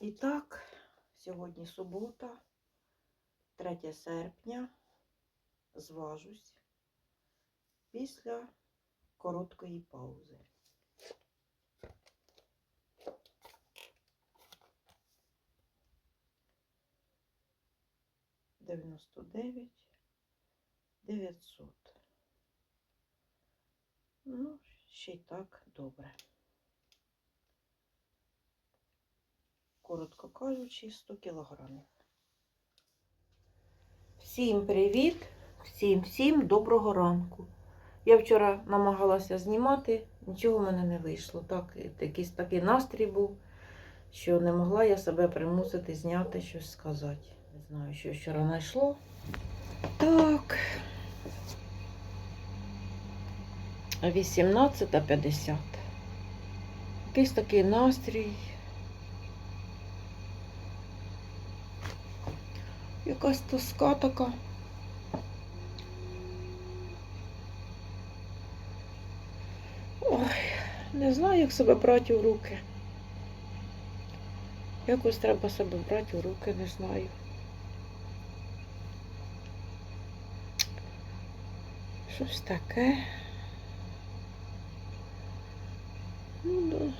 І так, сьогодні субота, 3 серпня, зважусь після короткої паузи. Дев'яносто дев'ять дев'ятсот. Ну, ще й так добре. Коротко кажучи, 100 кілограмів. Всім привіт! Всім всім доброго ранку. Я вчора намагалася знімати, нічого в мене не вийшло. Так, якийсь такий настрій був, що не могла я себе примусити зняти щось сказати. Не знаю, що вчора знайшло. Так. 18.50. Якийсь такий настрій. Якась тоска така. Ой, не знаю, як себе брати у руки. Якось треба себе брати у руки, не знаю. Щось таке. Ну, да.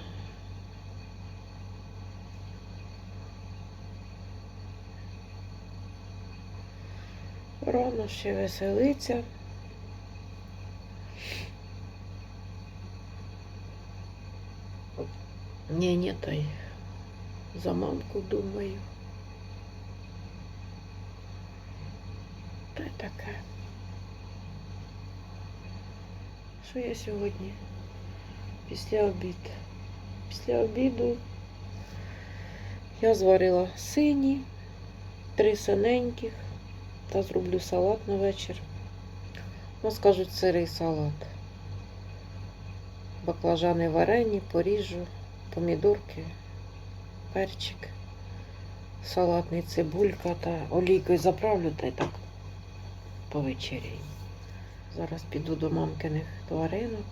Рано ще веселиться. Ні, ні, та й за мамку думаю. Та таке. Що я сьогодні? Після обід. Після обіду я зварила сині, три синеньких та зроблю салат на вечір. Ну, скажуть, сирий салат. Баклажани варені, поріжу, помідорки, перчик, салатний цибулька та олійкою заправлю та й так повечеряю. Зараз піду до мамкиних тваринок.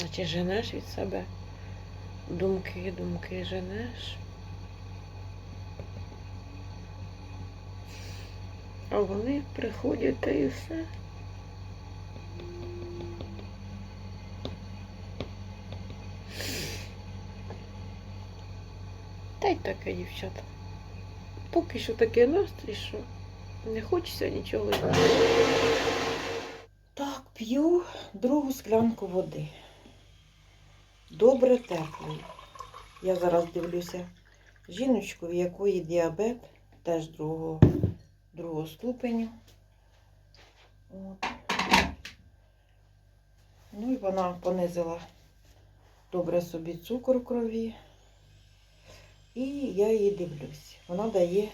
Наче женеш від себе. Думки, думки женеш. А вони приходять та і все. Та й таке, дівчата. Поки що такий настрій, що не хочеться нічого. Так, п'ю другу склянку води добре теплий. Я зараз дивлюся жіночку, в якої діабет теж другого, другого ступеню. От. Ну і вона понизила добре собі цукор в крові. І я її дивлюсь. Вона дає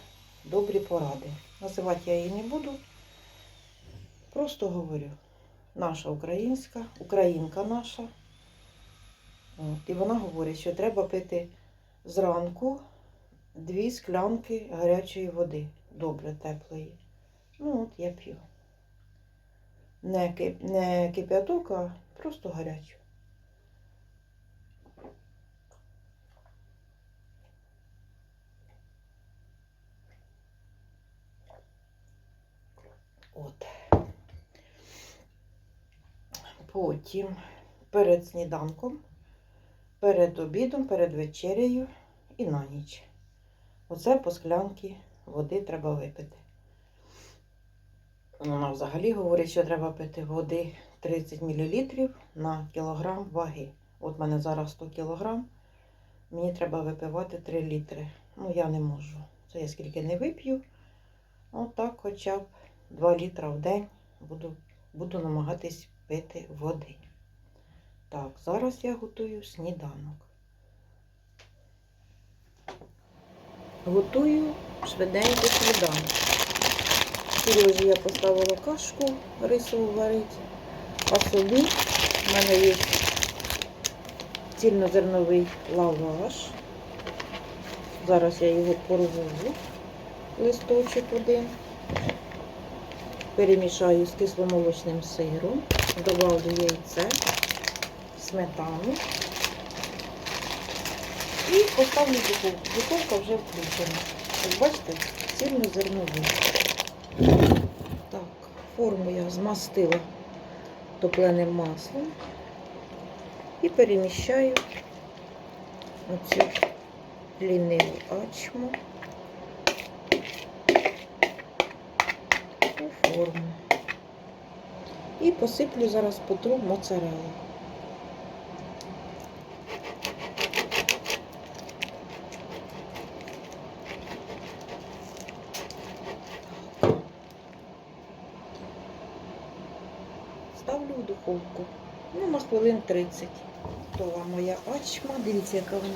добрі поради. Називати я її не буду. Просто говорю. Наша українська, українка наша. От, і вона говорить, що треба пити зранку дві склянки гарячої води, добре теплої. Ну, от я п'ю. Не, кип, не кип'яток, а просто гарячу. От. Потім перед сніданком перед обідом, перед вечерею і на ніч. Оце по склянки води треба випити. Вона взагалі говорить, що треба пити води 30 мл на кілограм ваги. От в мене зараз 100 кг, мені треба випивати 3 літри. Ну, я не можу. Це я скільки не вип'ю. Отак хоча б 2 літра в день буду, буду намагатись пити води. Так, зараз я готую сніданок. Готую швиденько сніданок. Сережі я поставила кашку рисову варити, а собі в мене є цільнозерновий лаваш. Зараз я його порву, листочок один. перемішаю з кисломолочним сиром, добавлю яйце, сметану і поставлю духовку. Духовка вже включена. Як бачите, цільнозерновий. Так, форму я змастила топленим маслом і переміщаю оцю ліниву ачму у форму. І посиплю зараз потру моцарелу. Духовку. Ну, на хвилин 30. Готова моя ачма. Дивіться, яка вона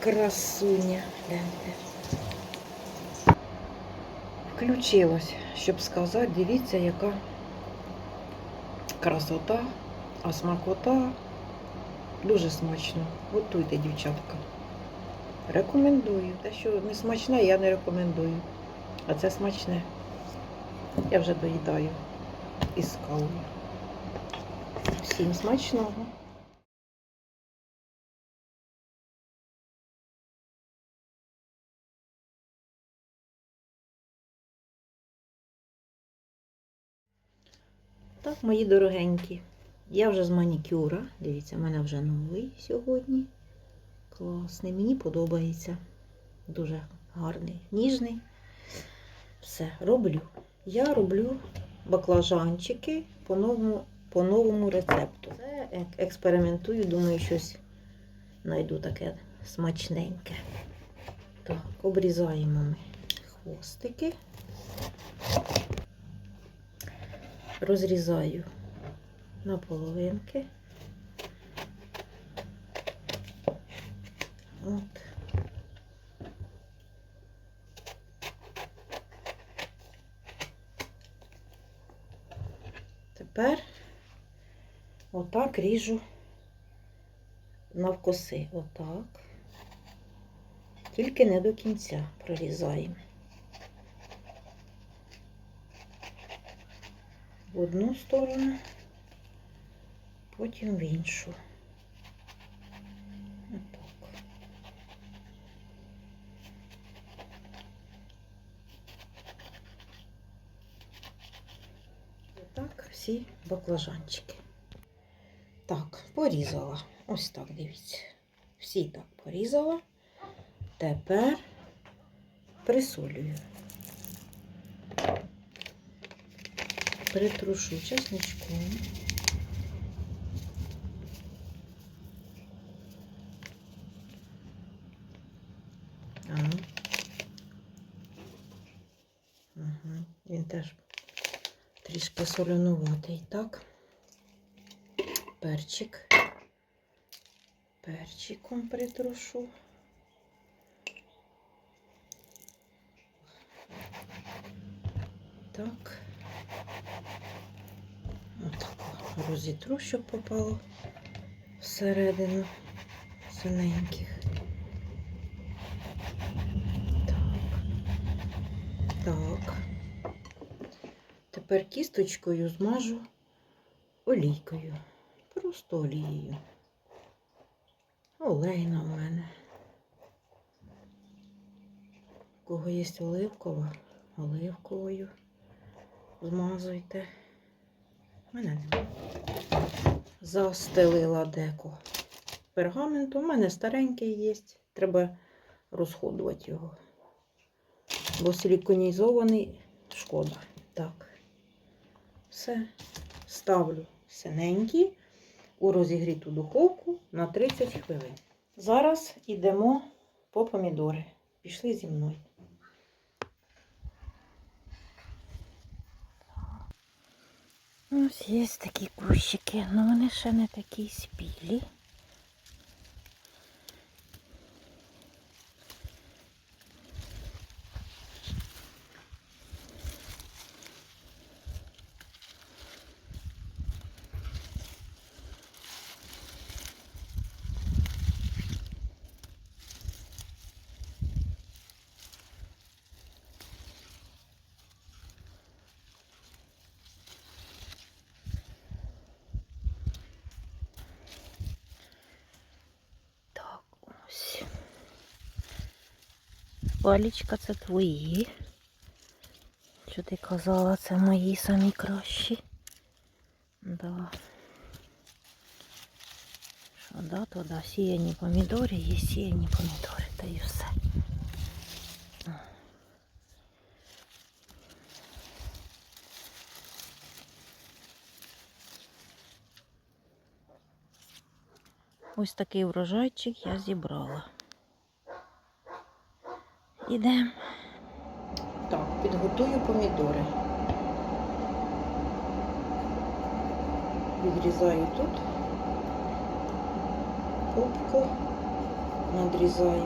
красуня. Гляньте. Включилась, щоб сказати, дивіться, яка красота, а смакота. Дуже смачно. Готуйте, дівчатка. Рекомендую. Те, що не смачне, я не рекомендую. А це смачне. Я вже доїдаю із кавою. Всім смачного. Так, мої дорогенькі. Я вже з манікюра. Дивіться, в мене вже новий сьогодні. Класний. Мені подобається. Дуже гарний, ніжний. Все, роблю. Я роблю баклажанчики по новому, по новому рецепту. Це ек- експериментую, думаю, щось знайду таке смачненьке. Так, обрізаємо ми хвостики. Розрізаю на половинки. От. Тепер отак ріжу навкоси. Отак. Тільки не до кінця прорізаємо. В одну сторону, потім в іншу. Отак. Отак всі баклажанчики. Так, порізала. Ось так, дивіться. Всі так порізала. Тепер присолюю. Притрушу чесничком. Ага. Він теж трішки соленуватий. Так. Перчик. Перчиком притрушу. Так. Отако розітру, щоб попало всередину синеньких. Так. Так. Тепер кісточкою змажу олійкою. Просто олією. Олейна в мене. У кого є оливкова, оливковою змазуйте. У мене. Застелила деко пергаментом. У мене старенький є. Треба розходувати його. Бо силіконізований шкода. Так. Все. Ставлю синенький у розігріту духовку на 30 хвилин. Зараз йдемо по помідори. Пішли зі мною. Ось є такі кущики, але вони ще не такі спілі. Валічка, це твої. Що ти казала, це мої самі кращі. Да. Що да, то да, сіяні помідори, є сіяні помідори, та і все. Ось такий врожайчик я зібрала. Ідемо. Так, підготую помідори. Відрізаю тут. Попку надрізаю.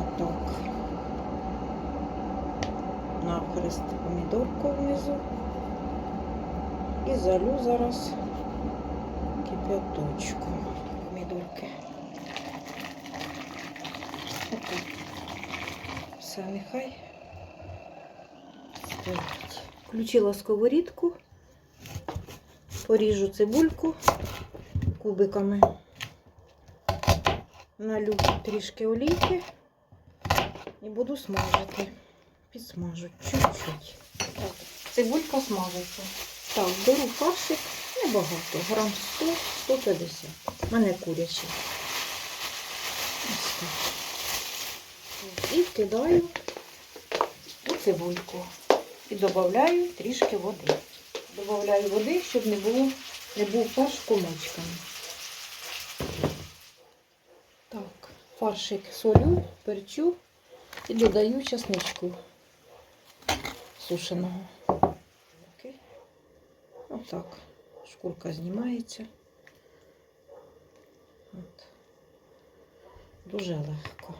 Отак. Навхрест помідорку внизу. І залю зараз кип'яточку. Помідорки. Отак. Все, нехай. Включила сковорідку, поріжу цибульку кубиками, налю трішки олійки і буду смажити. Підсмажу чуть-чуть. Цибулька смажиться. Так, беру фаршик небагато, грам 100-150. У мене курячий. Ось так. І вкидаю у цибульку. І додаю трішки води. Додаю води, щоб не було, не був фарш комочками. Так, фаршик солю, перчу і додаю часничку сушеного. Отак. Шкурка знімається. От. Дуже легко.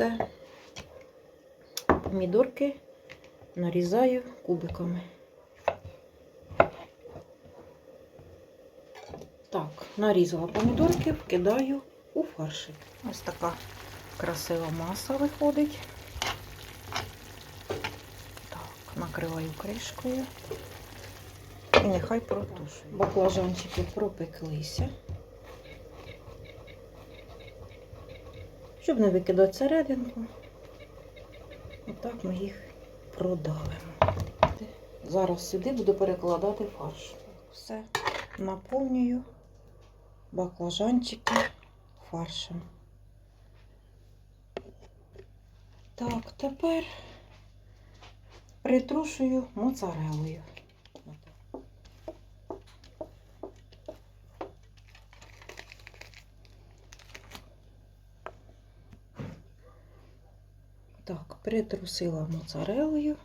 Все. Помідорки нарізаю кубиками. Так, нарізала помідорки, вкидаю у фаршик. Ось така красива маса виходить. Так, накриваю кришкою. І нехай протушує. Баклажанчики пропеклися. Щоб не викидати серединку. Отак ми їх продавимо. Зараз сюди буду перекладати фарш. Все, наповнюю баклажанчики фаршем. Так, тепер притрушую моцарелою. Так, притрусила моцарелою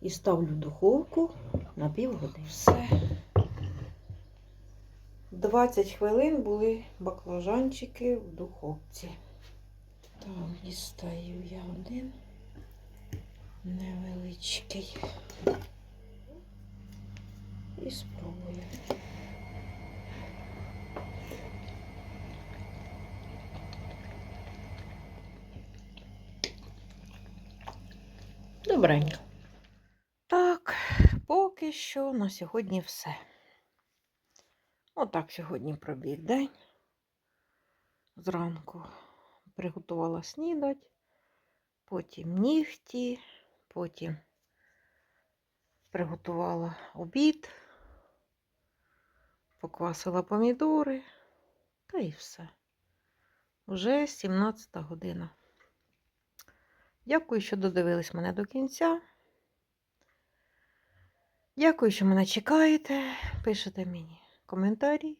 і ставлю в духовку на півгодини. Все. 20 хвилин були баклажанчики в духовці. Так, дістаю я один невеличкий. І спробую. Добренько. Так, поки що на сьогодні все. Отак сьогодні пробіг день. Зранку приготувала снідать, потім нігті, потім приготувала обід, поквасила помідори та і все. Уже 17 година. Дякую, що додивились мене до кінця. Дякую, що мене чекаєте. Пишете мені коментарі.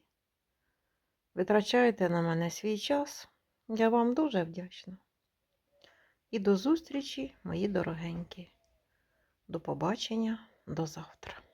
Витрачаєте на мене свій час. Я вам дуже вдячна. І до зустрічі, мої дорогенькі. До побачення, до завтра.